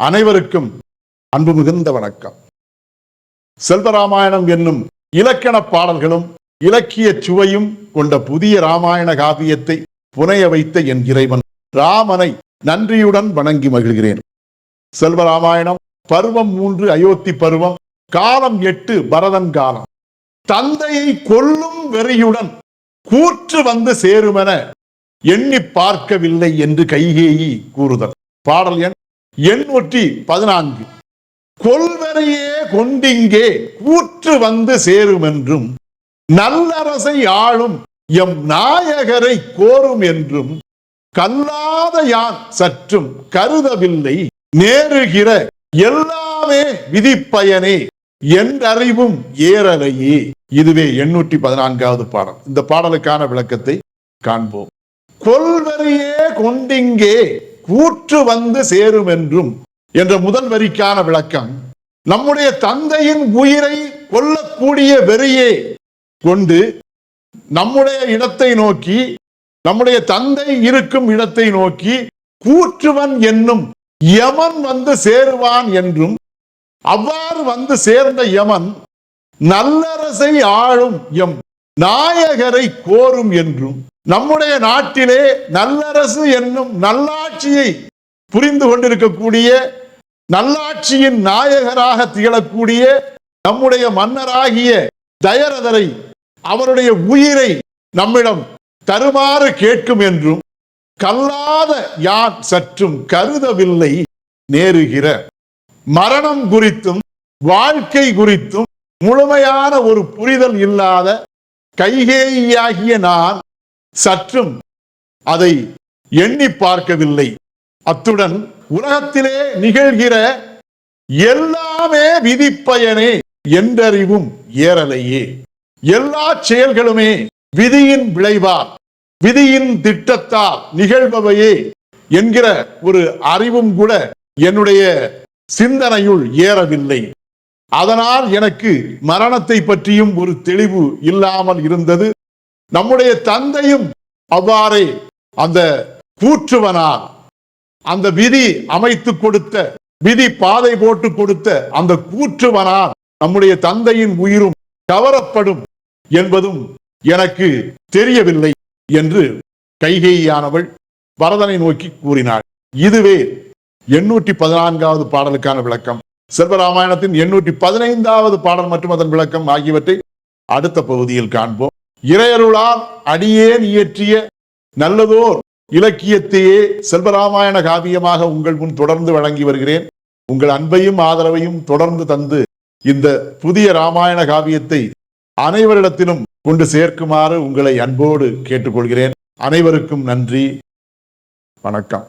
அனைவருக்கும் அன்பு மிகுந்த வணக்கம். செல்வராமாயணம் என்னும் இலக்கண பாடல்களும் இலக்கிய சுவையும் கொண்ட புதிய ராமாயண காவியத்தை புனைய வைத்த என் இறைவன் ராமனை நன்றியுடன் வணங்கி மகிழ்கிறேன். செல்வராமாயணம் பருவம் மூன்று அயோத்தி பருவம் காலம் எட்டு பரதன் காலம். தந்தையை கொல்லும் வெறியுடன் கூற்று வந்து சேருமென எண்ணி பார்க்கவில்லை என்று கைகேயி கூறுதல். பாடல் எண் எண்ணூற்றி பதினான்கு. கொள்வரையே கொண்டிங்கே கூற்று வந்து சேருமென்றும் நல்லரசை ஆளும் எம் நாயகரை கோரும் என்றும் கல்லாத யான் சற்றும் கருதவில்லை நேருகிற எல்லாமே விதிப்பயனே என்றறிவும் ஏறலையே. இதுவே எண்ணூற்றி பதினான்காவது பாடல். இந்த பாடலுக்கான விளக்கத்தை காண்போம். கொள்வரையே கொண்டிங்கே கூற்று வந்து சேரும் என்றும் என்ற முதல் வரிக்கான விளக்கம் நம்முடைய தந்தையின் உயிரை கொல்லக்கூடிய வெறியே கொண்டு நம்முடைய இடத்தை நோக்கி நம்முடைய தந்தை இருக்கும் இடத்தை நோக்கி கூற்றுவன் என்னும் யமன் வந்து சேருவான் என்றும் அவ்வாறு வந்து சேர்ந்த யமன் நல்லரசை ஆளும் எம் நாயகரை கோரும் என்றும் நம்முடைய நாட்டிலே நல்லரசு என்னும் நல்லாட்சியை புரிந்து கொண்டிருக்கக்கூடிய நல்லாட்சியின் நாயகராக திகழக்கூடிய நம்முடைய மன்னராகிய தயரதரை அவருடைய உயிரை நம்மிடம் தருமாறு கேட்கும் என்றும் கல்லாத யான் சற்றும் கருதவில்லை நேருகிற. மரணம் குறித்தும் வாழ்க்கை குறித்தும் முழுமையான ஒரு புரிதல் இல்லாத கைகேயாகிய நான் சற்றும் அதை எண்ணி பார்க்கவில்லை. அத்துடன் உலகத்திலே நிகழ்கிற எல்லாமே விதிப்பயனே என்றறிவும் ஏறலையே. எல்லா செயல்களுமே விதியின் விளைவால் விதியின் திட்டத்தால் நிகழ்பவையே என்கிற ஒரு அறிவும் கூட என்னுடைய சிந்தனையுள் ஏறவில்லை. அதனால் எனக்கு மரணத்தை பற்றியும் ஒரு தெளிவு இல்லாமல் இருந்தது. நம்முடைய தந்தையும் அவ்வாறே அந்த கூற்றுவனார். அந்த விதி அமைத்து கொடுத்த விதி பாதை போட்டு கொடுத்த அந்த கூற்றுவனார் நம்முடைய தந்தையின் உயிரும் கவரப்படும் என்பதும் எனக்கு தெரியவில்லை என்று கைகேயானவள் பரதனை நோக்கி கூறினாள். இதுவே எண்ணூற்றி பதினான்காவது பாடலுக்கான விளக்கம். செல்வராமாயணத்தின் எண்ணூற்றி பதினைந்தாவது பாடல் மற்றும் அதன் விளக்கம் ஆகியவற்றை அடுத்த பகுதியில் காண்போம். இறையருளால் அடியேன் இயற்றிய நல்லதோர் இலக்கியத்தையே செல்வராமாயண காவியமாக உங்கள் முன் தொடர்ந்து வழங்கி வருகிறேன். உங்கள் அன்பையும் ஆதரவையும் தொடர்ந்து தந்து இந்த புதிய ராமாயண காவியத்தை அனைவரிடத்திலும் கொண்டு சேர்க்குமாறு உங்களை அன்போடு கேட்டுக்கொள்கிறேன். அனைவருக்கும் நன்றி. வணக்கம்.